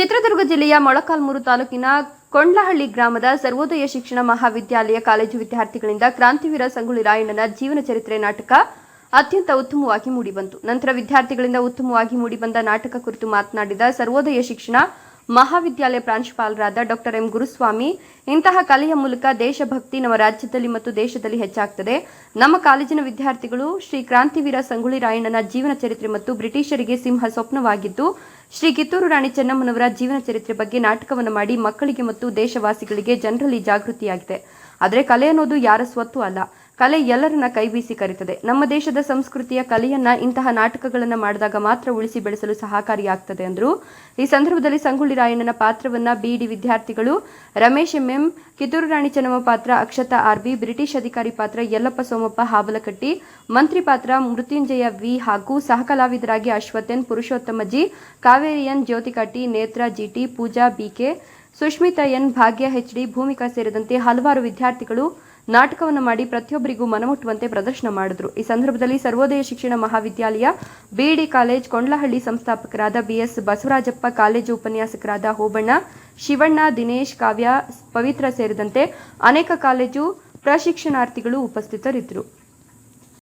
ಚಿತ್ರದುರ್ಗ ಜಿಲ್ಲೆಯ ಮೊಳಕಾಲ್ಮೂರು ತಾಲೂಕಿನ ಕೊಂಡ್ಲಹಳ್ಳಿ ಗ್ರಾಮದ ಸರ್ವೋದಯ ಶಿಕ್ಷಣ ಮಹಾವಿದ್ಯಾಲಯ ಕಾಲೇಜು ವಿದ್ಯಾರ್ಥಿಗಳಿಂದ ಕ್ರಾಂತಿವೀರ ಸಂಗೊಳ್ಳಿ ರಾಯಣ್ಣನ ಜೀವನ ಚರಿತ್ರೆ ನಾಟಕ ಅತ್ಯಂತ ಉತ್ತಮವಾಗಿ ಮೂಡಿಬಂತು. ನಂತರ ವಿದ್ಯಾರ್ಥಿಗಳಿಂದ ಉತ್ತಮವಾಗಿ ಮೂಡಿಬಂದ ನಾಟಕ ಕುರಿತು ಮಾತನಾಡಿದ ಸರ್ವೋದಯ ಶಿಕ್ಷಣ ಮಹಾವಿದ್ಯಾಲಯ ಪ್ರಾಂಶುಪಾಲರಾದ ಡಾಕ್ಟರ್ ಎಂ. ಗುರುಸ್ವಾಮಿ, ಇಂತಹ ಕಲೆಯ ಮೂಲಕ ದೇಶಭಕ್ತಿ ನಮ್ಮ ರಾಜ್ಯದಲ್ಲಿ ಮತ್ತು ದೇಶದಲ್ಲಿ ಹೆಚ್ಚಾಗ್ತದೆ. ನಮ್ಮ ಕಾಲೇಜಿನ ವಿದ್ಯಾರ್ಥಿಗಳು ಶ್ರೀ ಕ್ರಾಂತಿವೀರ ಸಂಗೊಳ್ಳಿ ರಾಯಣ್ಣನ ಜೀವನ ಚರಿತ್ರೆ ಮತ್ತು ಬ್ರಿಟಿಷರಿಗೆ ಸಿಂಹ ಸ್ವಪ್ನವಾಗಿದ್ದು ಶ್ರೀ ಕಿತ್ತೂರು ರಾಣಿ ಚೆನ್ನಮ್ಮನವರ ಜೀವನ ಚರಿತ್ರೆ ಬಗ್ಗೆ ನಾಟಕವನ್ನು ಮಾಡಿ ಮಕ್ಕಳಿಗೆ ಮತ್ತು ದೇಶವಾಸಿಗಳಿಗೆ ಜನರಲ್ಲಿ ಜಾಗೃತಿಯಾಗಿದೆ. ಆದರೆ ಕಲೆ ಅನ್ನೋದು ಯಾರ ಸ್ವತ್ತು ಅಲ್ಲ. ಕಲೆ ಎಲ್ಲರನ್ನ ಕೈ ಬೀಸಿ ಕರೀತದೆ. ನಮ್ಮ ದೇಶದ ಸಂಸ್ಕೃತಿಯ ಕಲೆಯನ್ನ ಇಂತಹ ನಾಟಕಗಳನ್ನ ಮಾಡಿದಾಗ ಮಾತ್ರ ಉಳಿಸಿ ಬೆಳೆಸಲು ಸಹಕಾರಿಯಾಗ್ತದೆ ಅಂದರು. ಈ ಸಂದರ್ಭದಲ್ಲಿ ಸಂಗೊಳ್ಳಿ ರಾಯಣ್ಣನ ಪಾತ್ರವನ್ನ ಬಿಡಿ ವಿದ್ಯಾರ್ಥಿಗಳು ರಮೇಶ್ ಎಂಎಂ, ಕಿತ್ತೂರು ರಾಣಿ ಚೆನ್ನಮ್ಮ ಪಾತ್ರ, ಅಕ್ಷತಾ ಆರ್ಬಿ ಬ್ರಿಟಿಷ್ ಅಧಿಕಾರಿ ಪಾತ್ರ ಯಲ್ಲಪ್ಪ ಸೋಮಪ್ಪ ಹಾವಲಕಟ್ಟಿ, ಮಂತ್ರಿ ಪಾತ್ರ ಮೃತ್ಯುಂಜಯ ವಿ ಹಾಗೂ ಸಹಕಲಾವಿದರಾಗಿ Ashwathan Purushottama G Kaveri N Jyothikatti, Netra, G T Pooja, B K Sushmita N, Bhagya H D Bhoomika ಸೇರಿದಂತೆ ಹಲವಾರು ವಿದ್ಯಾರ್ಥಿಗಳು ನಾಟಕವನ್ನು ಮಾಡಿ ಪ್ರತಿಯೊಬ್ಬರಿಗೂ ಮನಮುಟ್ಟುವಂತೆ ಪ್ರದರ್ಶನ ಮಾಡಿದ್ರು. ಈ ಸಂದರ್ಭದಲ್ಲಿ ಸರ್ವೋದಯ ಶಿಕ್ಷಣ ಮಹಾವಿದ್ಯಾಲಯ ಬಿಡಿ ಕಾಲೇಜ್, ಕೊಂಡ್ಲಹಳ್ಳಿ ಸಂಸ್ಥಾಪಕರಾದ ಬಿಎಸ್ ಬಸವರಾಜಪ್ಪ, ಕಾಲೇಜು ಉಪನ್ಯಾಸಕರಾದ ಹೋಬಣ್ಣ, ಶಿವಣ್ಣ, ದಿನೇಶ್, ಕಾವ್ಯ, ಪವಿತ್ರ ಸೇರಿದಂತೆ ಅನೇಕ ಕಾಲೇಜು ಪ್ರಶಿಕ್ಷಣಾರ್ಥಿಗಳು ಉಪಸ್ಥಿತರಿದ್ದರು.